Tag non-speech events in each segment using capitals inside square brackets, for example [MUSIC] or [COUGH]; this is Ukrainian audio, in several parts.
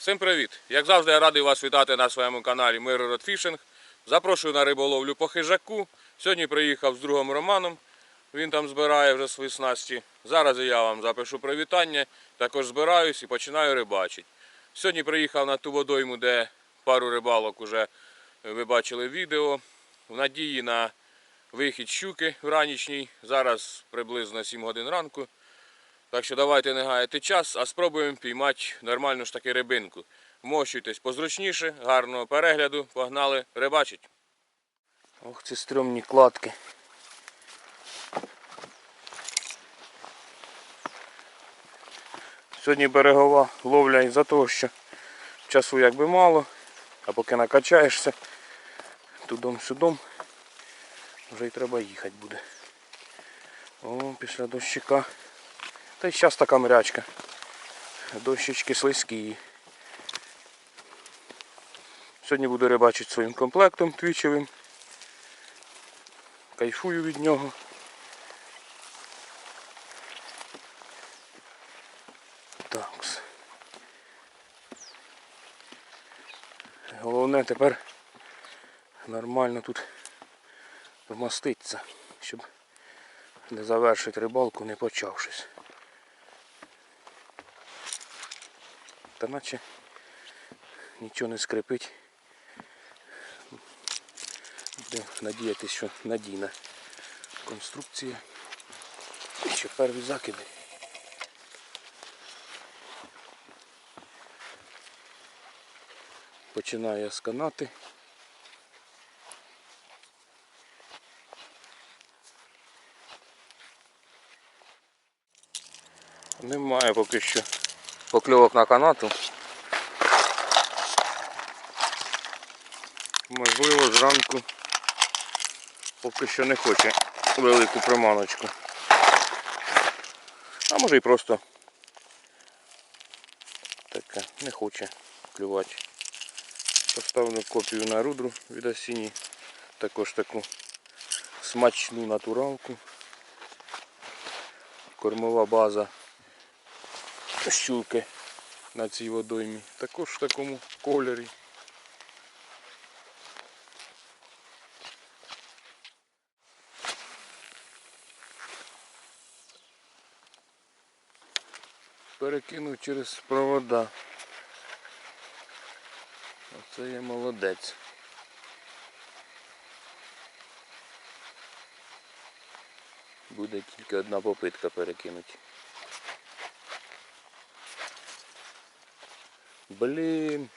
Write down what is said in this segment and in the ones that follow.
Всім привіт! Як завжди, я радий вас вітати на своєму каналі Мирород Фішинг. Запрошую на риболовлю по хижаку. Сьогодні приїхав з другом Романом. Він там збирає вже свої снасті. Зараз я вам запишу привітання. Також збираюсь і починаю рибачити. Сьогодні приїхав на ту водойму, де пару рибалок уже ви бачили відео. В надії на вихід щуки вранішній. Зараз приблизно 7 годин ранку. Так що давайте не гаяти час, а спробуємо піймати нормальну ж таки рибинку. Вмощуйтесь позручніше, гарного перегляду, погнали рибачить. Ох, ці стрьомні кладки. Сьогодні берегова ловля із-за того, що часу якби мало, а поки накачаєшся, тудом-сюдом, вже й треба їхати буде. О, після дощика. Та й зараз така мрячка. Дощечки слизькі. Сьогодні буду рибачити своїм комплектом твічевим. Кайфую від нього. Так. Головне тепер нормально тут вмаститися, щоб не завершити рибалку, не почавшись. Та наче нічого не скрипить. Буде надіятися, що надійна конструкція. Ще перві закиди. Починає сканати. Немає поки що покльовок на канату. Можливо, зранку поки що не хоче велику приманочку. А може і просто таке не хоче клювати. Поставлю копію на рудру від осінні. Також таку смачну натуралку. Кормова база щуки на цій водоймі. Також в такому кольорі. Перекинув через провода. Оце я молодець. Буде тільки одна попитка перекинути. Блін.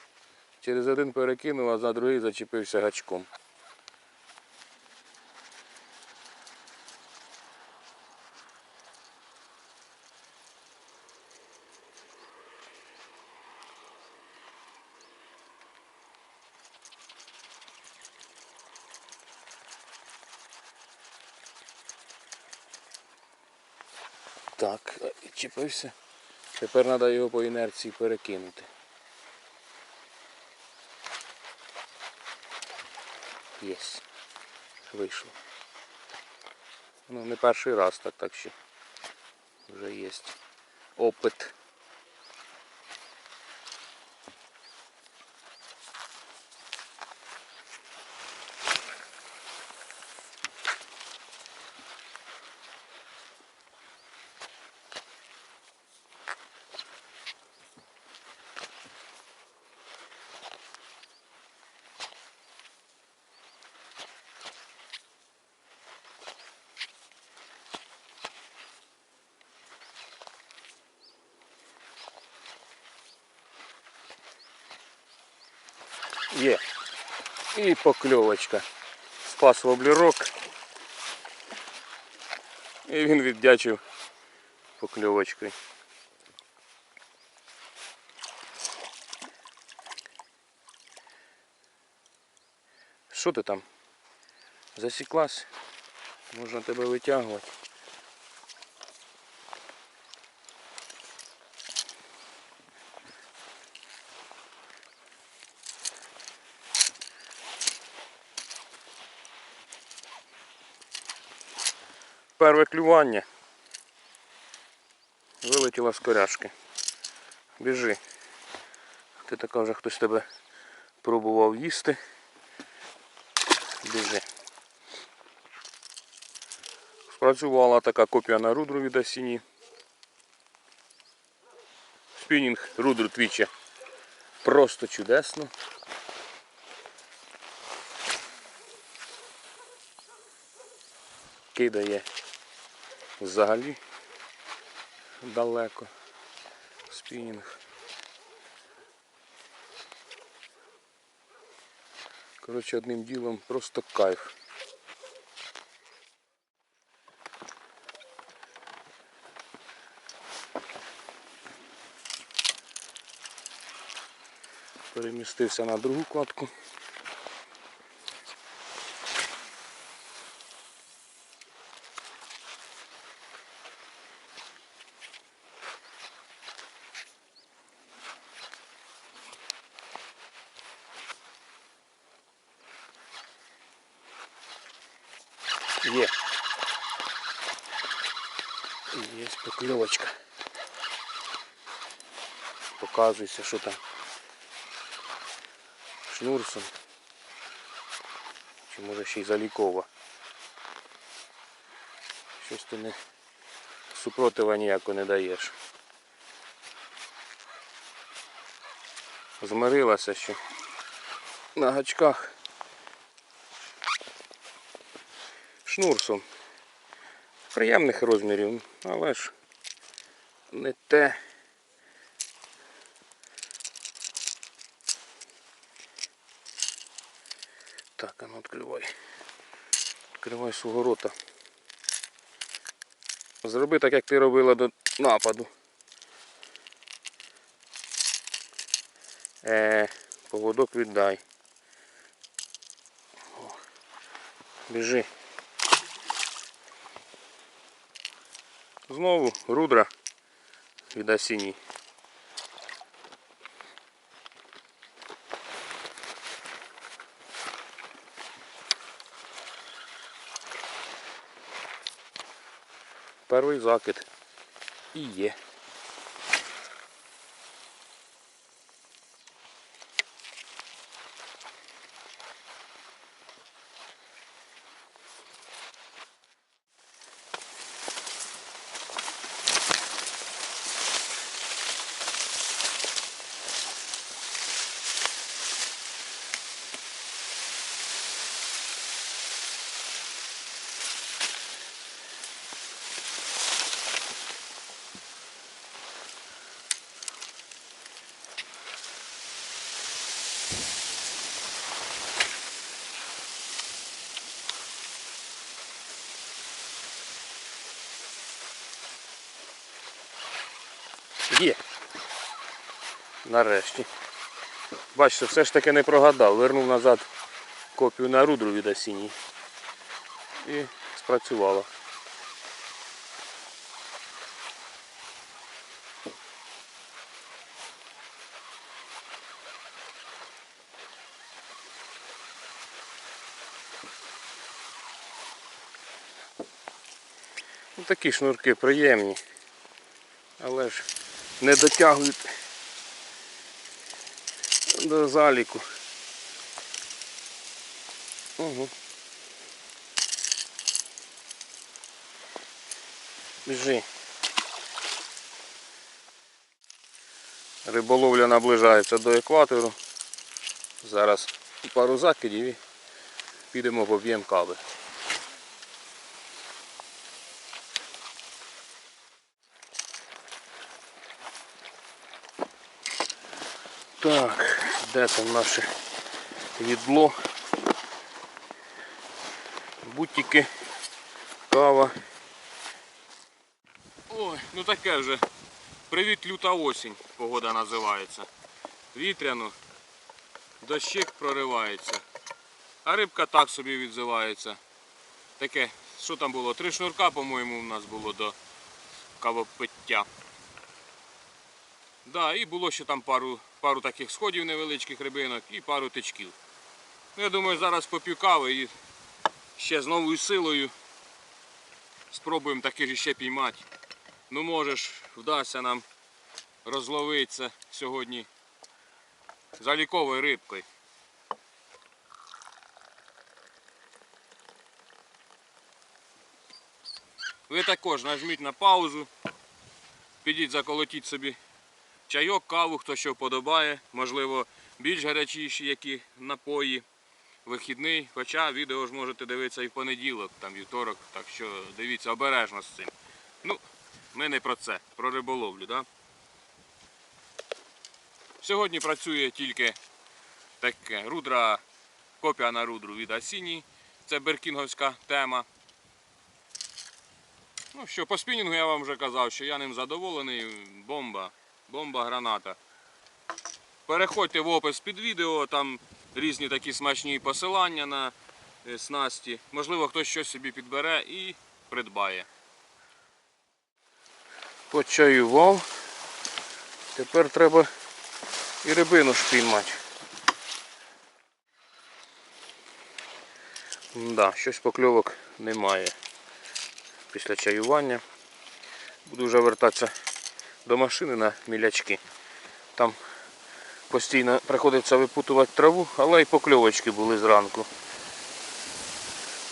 Через один перекинув, а за другий зачепився гачком. Так, чіпився. Тепер треба його по інерції перекинути. Єсть. Вийшло. Ну, не перший раз так, так ще вже є опит. Є. І покльовочка. Спас воблерок. І він віддячив покльовочкою. Що ти там? Засіклась? Можна тебе витягувати. Перше клювання. Вилетіла з коряшки. Біжи. Ти така вже хтось тебе пробував їсти. Біжи. Спрацювала така копія на рудру від осіні. Спінінг рудру твіча. Просто чудесно. Кидає взагалі далеко. Спінінг. Коротше, одним ділом просто кайф. Перемістився на другу кладку. Є. Є покльовочка. Показується, що там. Шнурсом. Чи може ще й залікова. Щось ти не супротива ніяко не даєш. Змирилася, що на гачках шнурсом. Приємних розмірів, але ж не те. Так, а ну відкривай. Відкривай свого рота. Зроби так, як ти робила до нападу. Е, поводок віддай. О, біжи. Знову рудра від осінній. Перший закид. І є. Нарешті. Бачите, все ж таки не прогадав. Вернув назад копію на рудру від осінній. І спрацювало. Ну, такі шнурки приємні, але ж не дотягують до заліку. Угу. Біжи. Риболовля наближається до екватору. Зараз пару закидів і підемо поб'ємо кави. Так, де там наше відло? Бутики, кава. Ой, ну таке вже. Привіт люта осінь, погода називається. Вітряно, дощик проривається. А рибка так собі відзивається. Таке, що там було? Три шнурка, по-моєму, у нас було до кавопиття. Да, і було ще там пару, пару таких сходів невеличких рибинок і пару тичків. Ну, я думаю, зараз поп'ю кави і ще з новою силою спробуємо таки ж ще піймати. Ну може ж вдасться нам розловитися сьогодні заліковою рибкою. Ви також нажміть на паузу, підіть заколотіть собі чайок, каву, хто що вподобає, можливо, більш гарячіші які напої, вихідний, хоча відео ж можете дивитися і в понеділок, там вівторок, так що дивіться обережно з цим. Ну, ми не про це, про риболовлю, да? Сьогодні працює тільки таке рудра, копія на рудру від Асіні. Це беркінговська тема. Ну що, по спінінгу я вам вже казав, що я ним задоволений. Бомба, бомба, граната. Переходьте в опис під відео, там різні такі смачні посилання на е, снасті. Можливо, хтось щось собі підбере і придбає. Почаював. Тепер треба і рибину ж піймати. Да, щось покльовок немає після чаювання. Буду вже вертатися до машини на мілячки. Там постійно приходиться випутувати траву, але і покльовочки були зранку.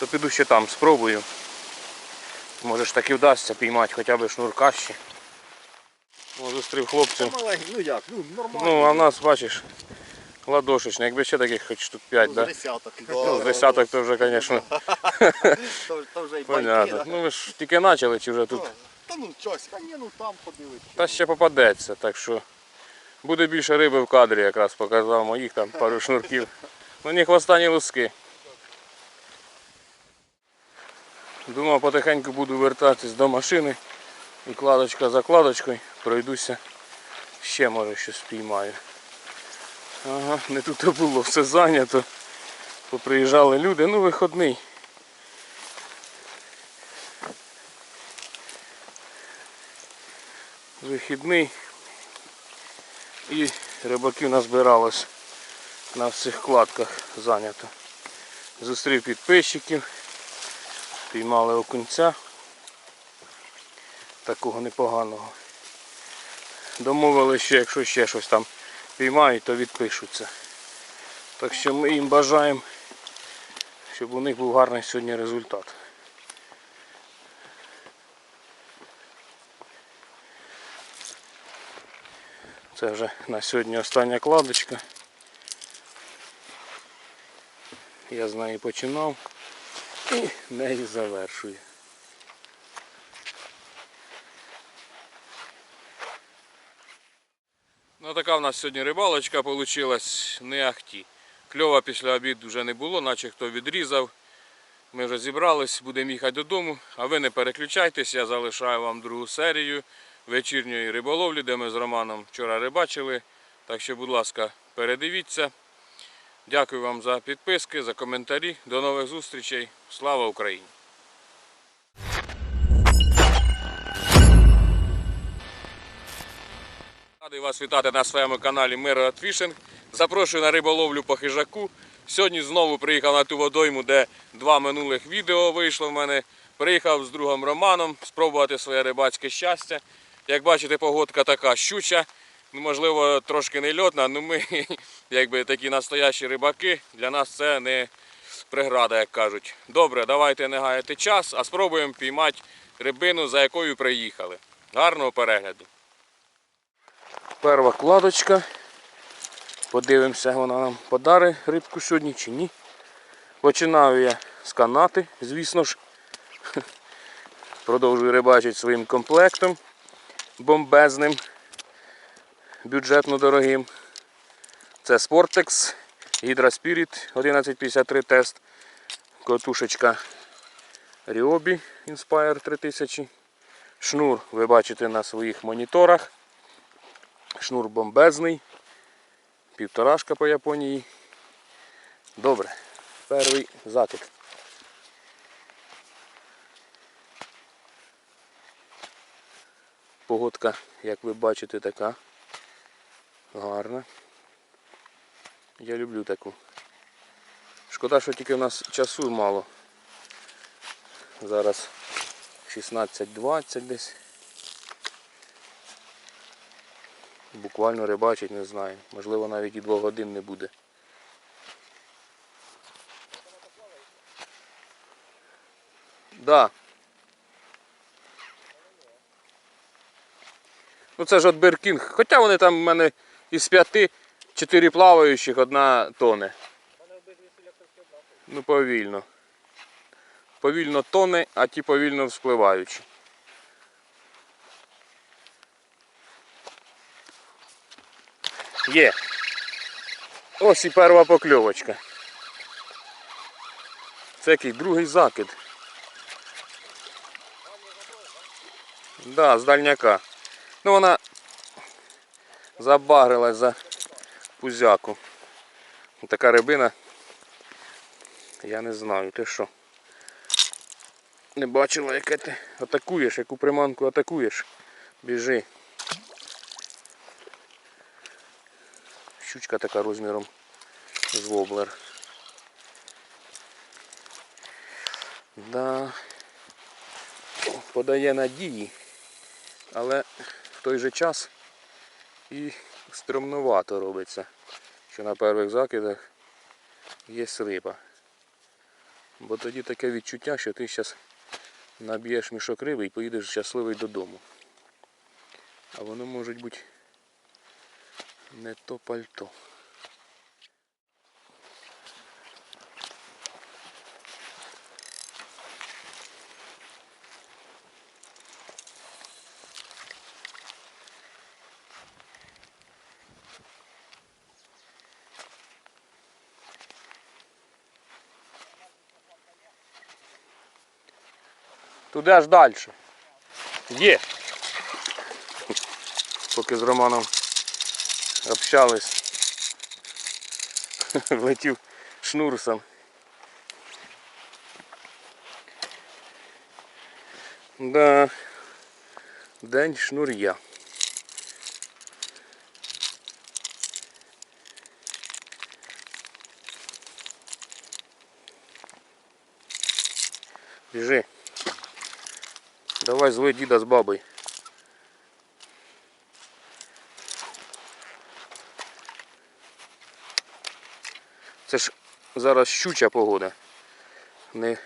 То піду ще там спробую. Може ж таки вдасться піймати хоча б шнурка ще. О, зустрів хлопців. Ну як, ну нормально. Ну, а в нас, бачиш, ладошечний. Якби ще таких хоч штук 5, Ну, да? десяток. Ну, з десяток то вже, звісно, То, [LAUGHS] то вже і байки, да? Ну ви ж тільки почали чи вже тут. Та ну щось, а ні, ну там подивитися. Та ще попадеться, так що буде більше риби в кадрі, якраз показав моїх там пару шнурків. Ну ні хвоста, луски. Думав потихеньку буду вертатись до машини і кладочка за кладочкою пройдуся. Ще може щось спіймаю. Ага, не тут було, все зайнято. Поприїжджали люди, ну виходний. Вихідний. І рибаків назбиралось на всіх кладках зайнято. Зустрів підписчиків, піймали окунця. Такого непоганого. Домовили, що якщо ще щось там піймають, то відпишуться. Так що ми їм бажаємо, щоб у них був гарний сьогодні результат. Це вже на сьогодні остання кладочка. Я з неї починав і неї завершую. Ну така в нас сьогодні рибалочка вийшла не ахті. Кльова після обіду вже не було, наче хто відрізав. Ми вже зібрались, будемо їхати додому. А ви не переключайтесь, я залишаю вам другу серію вечірньої риболовлі, де ми з Романом вчора рибачили. Так що, будь ласка, передивіться. Дякую вам за підписки, за коментарі. До нових зустрічей. Слава Україні! Радий вас вітати на своєму каналі Мирот Фішинг. Запрошую на риболовлю по хижаку. Сьогодні знову приїхав на ту водойму, де два минулих відео вийшло в мене. Приїхав з другом Романом спробувати своє рибацьке щастя. Як бачите, погодка така щуча. Ну, Можливо, трошки не льотна, але ми, [LAUGHS] якби такі настоящі рибаки, для нас це не преграда, як кажуть. Добре, давайте не гаяти час, а спробуємо піймати рибину, за якою приїхали. Гарного перегляду. Перша кладочка. Подивимося, вона нам подарить рибку сьогодні чи ні. Починаю я з канати, звісно ж. [LAUGHS] Продовжую рибачити своїм комплектом бомбезним, бюджетно дорогим. Це Sportex Hydra Spirit 1153 тест. Котушечка Ryobi Inspire 3000. Шнур ви бачите на своїх моніторах. Шнур бомбезний. Півторашка по Японії. Добре. Перший закид. Погодка, як ви бачите, така гарна. Я люблю таку. Шкода, що тільки в нас часу мало. Зараз 16.20 десь. Буквально рибачить, не знаю. Можливо, навіть і двох годин не буде. Да. Ну це ж от Беркінг. Хоча вони там в мене із п'яти чотири плаваючих, одна тоне. Ну повільно. Повільно тоне, а ті повільно вспливаючі. Є. Ось і перша покльовочка. Це який другий закид. Да, з дальняка. Ну вона забагрилась за пузяку. Така рибина. Я не знаю, ти що. Не бачила, яке ти атакуєш, яку приманку атакуєш. Біжи. Щучка така розміром з воблер. Да. Подає надії, але в той же час і стромнувато робиться, що на перших закидах є риба. Бо тоді таке відчуття, що ти зараз наб'єш мішок риби і поїдеш щасливий додому. А воно може бути не то пальто. Туди аж далі. Є. Поки з Романом общались. [LAUGHS] Влетів шнурсом. Да. День шнур'я. Біжи. Давай злой діда з бабою. Це ж зараз щуча погода. Не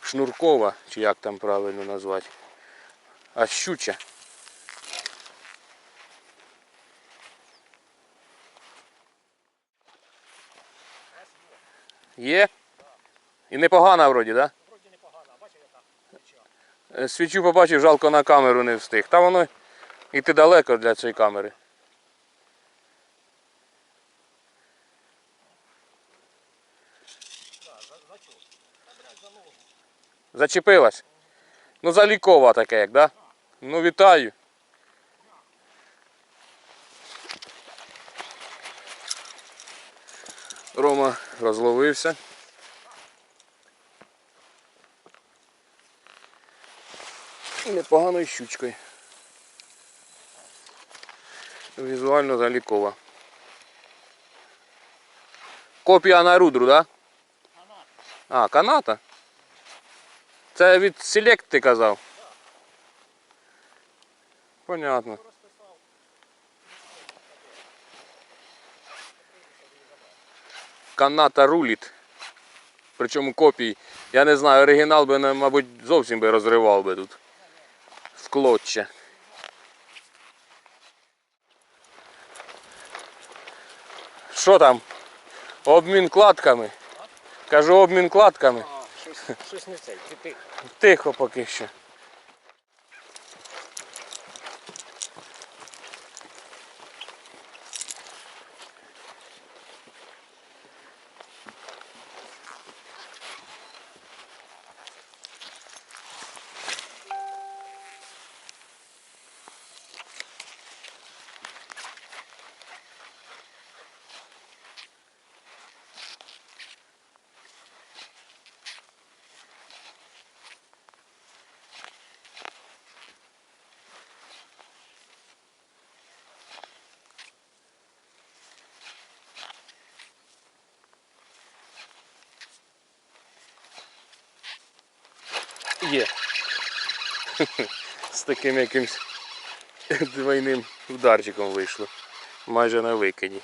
шнуркова, чи як там правильно назвати, а щуча. Є? І непогана вроді, так? Да? Е, Свічу побачив, жалко на камеру не встиг. Та воно йти далеко для цієї камери. Зачепилась? Ну залікова таке, як, да? Ну вітаю. Рома розловився. Непоганою щучкою. Візуально залікова. Копія на рудру, так? Да? А, каната? Це від Select ти казав? Понятно. Каната руліт. Причому копій. Я не знаю, оригінал би, мабуть, зовсім би розривав би тут. В клоччя. Що там? Обмін кладками. Кажу, обмін кладками. Щось, не цей. Ти, ти. Тихо поки що. Є. З таким якимсь двойним ударчиком вийшло. Майже на викиді.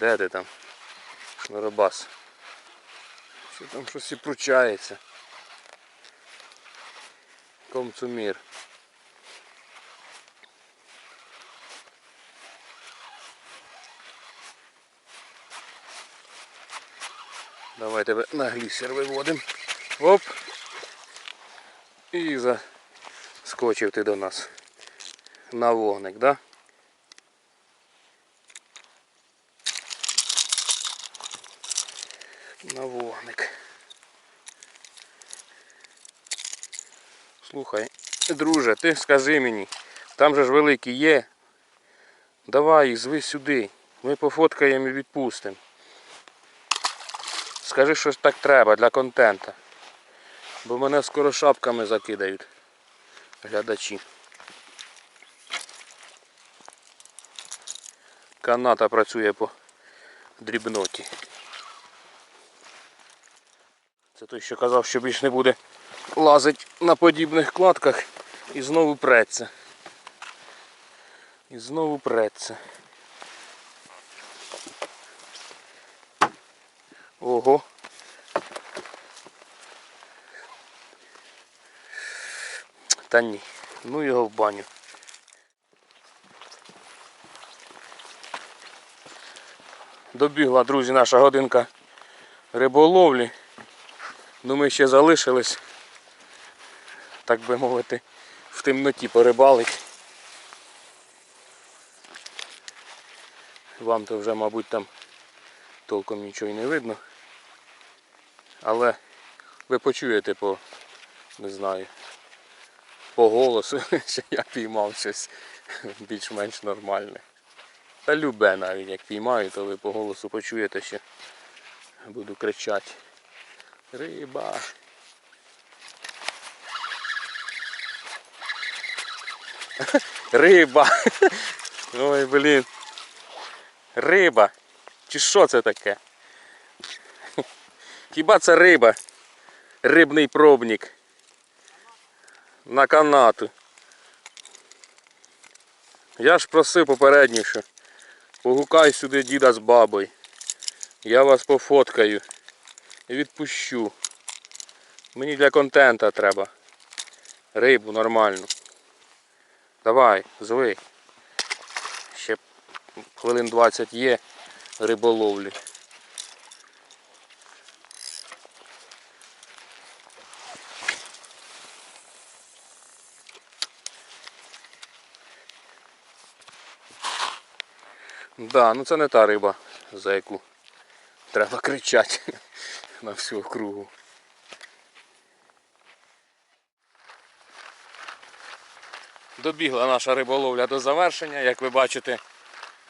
Де ти там? Шнуробас. Що там щось і пручається. Комцумір. Давай тебе на глісер виводимо. Оп. І заскочив ти до нас на вогник, да? На вогник. Слухай, друже, ти скажи мені, там же ж великий є. Давай їх зви сюди. Ми пофоткаємо і відпустимо. Скажи, що так треба для контента. Бо мене скоро шапками закидають глядачі. Каната працює по дрібноті. Це той, що казав, що більш не буде лазить на подібних кладках і знову преться. І знову преться. Ого. Та ні. Ну його в баню. Добігла, друзі, наша годинка риболовлі. Ну ми ще залишились, так би мовити, в темноті порибалить. Вам то вже, мабуть, там толком нічого і не видно. Але ви почуєте по, не знаю, по голосу, [LAUGHS] що я піймав щось більш-менш нормальне. Та любе навіть як піймаю, то ви по голосу почуєте, що буду кричати. Риба. Риба. Ой, блін. Риба. Чи що це таке? Хіба це риба? Рибний пробник. На канату. Я ж просив попередньо, що погукай сюди діда з бабою. Я вас пофоткаю і відпущу. Мені для контента треба. Рибу нормальну. Давай, зви. Ще хвилин 20 є риболовлі. Да, ну це не та риба, за яку треба кричати [LAUGHS] на всю округу. Добігла наша риболовля до завершення, як ви бачите,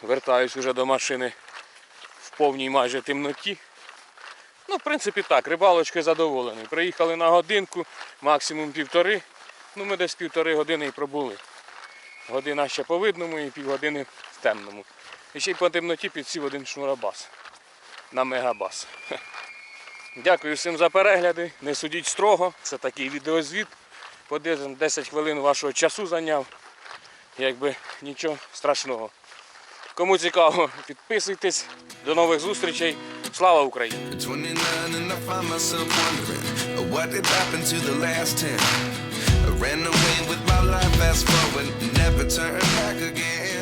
вертаюсь уже до машини в повній майже темноті. Ну, в принципі так, рибалочкою задоволений. Приїхали на годинку, максимум півтори. Ну ми десь півтори години і пробули. Година ще по видному і півгодини в темному. І ще й по темноті підсів один шнурабас на мегабас. [LAUGHS] Дякую всім за перегляди. Не судіть строго. Це такий відеозвіт. Подивимо 10 хвилин вашого часу зайняв. Якби нічого страшного. Кому цікаво, підписуйтесь. До нових зустрічей. Слава Україні! 29 and I find myself wondering what did happen to the last 10. I ran away with my life, fast forward, never turn back again.